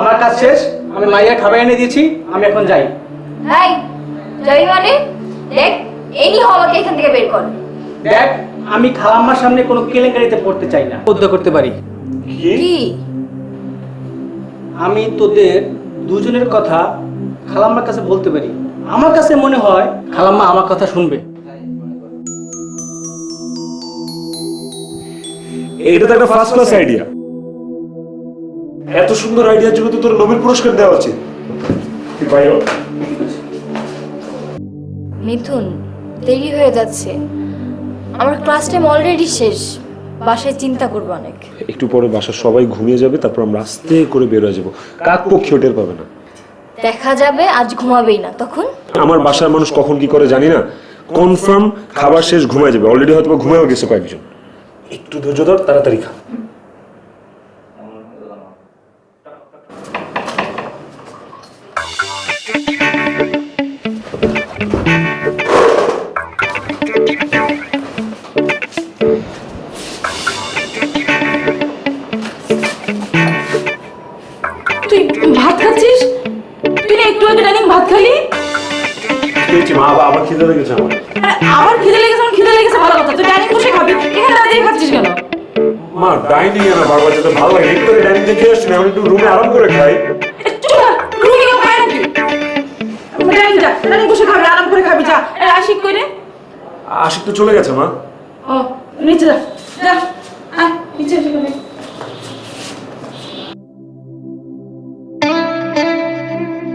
আমার কাজ শেষ আমি মাইয়া খাবার এনে দিয়েছি আমি এখন যাই। হাই যাই মানে? দেখ এই নিয়ে আমাকে এখান থেকে বের কর। দেখ আমি খালাম্মার সামনে কোনো কেলেঙ্কারিতে পড়তে চাই না। উদ্যোগ করতে পারি। কি? আমি তোদের দুজনের কথা খালাম্মার কাছে বলতে পারি। আমার কাছে মনে হয় খালাম্মা আমার কথা শুনবে। এটা তো একটা ফার্স্ট ক্লাস আইডিয়া এত সুন্দর আইডিয়ার জন্য তো তোর নোবেল পুরস্কার দেওয়া উচিত। মিথুন দেরি হয়ে যাচ্ছে। আমার ক্লাস টাইম অলরেডি শেষ। বাসায় চিন্তা করব অনেক। একটু পরে বাসার সবাই ঘুমিয়ে যাবে তারপর আমরা আস্তে করে বের হয়ে যাব। কাক পক্ষী টের পাবে না। দেখা যাবে আজ ঘুমাবেই না। তখন? আমার বাসার মানুষ কখন কি করে জানি না। কনফার্ম খাবার শেষ ঘুমায় যাবে। অলরেডি হয়তো বা ঘুমায়ও গেছে কয়েকজন। একটু ধৈর্য ধর তাড়াতাড়ি খা। খাচ্ছিস তুই না একটু আগে ডাইনিং ভাত খালি? খেয়েছি মা বাবা আবার খিদে লেগেছে আমার। আবার খিদে লেগেছে আমার খিদে লেগেছে ভালো কথা। তুই ডাইনিং বসে খাবি। এখানে দাঁড়িয়ে খাচ্ছিস কেন? মা ডাইনিং এ না বারবার যেতে ভালো লাগে। একটু ডাইনিং থেকে আসছি এখন একটু রুমে আরাম করে খাই। রুমে নাকি? ডাইনিং যা ডাইনিং বসে খাবি আরাম করে খাবি যা। আশিক কই রে? আশিক তো চলে গেছে মা। ও নিচে যা। যা আয় নিচে এসে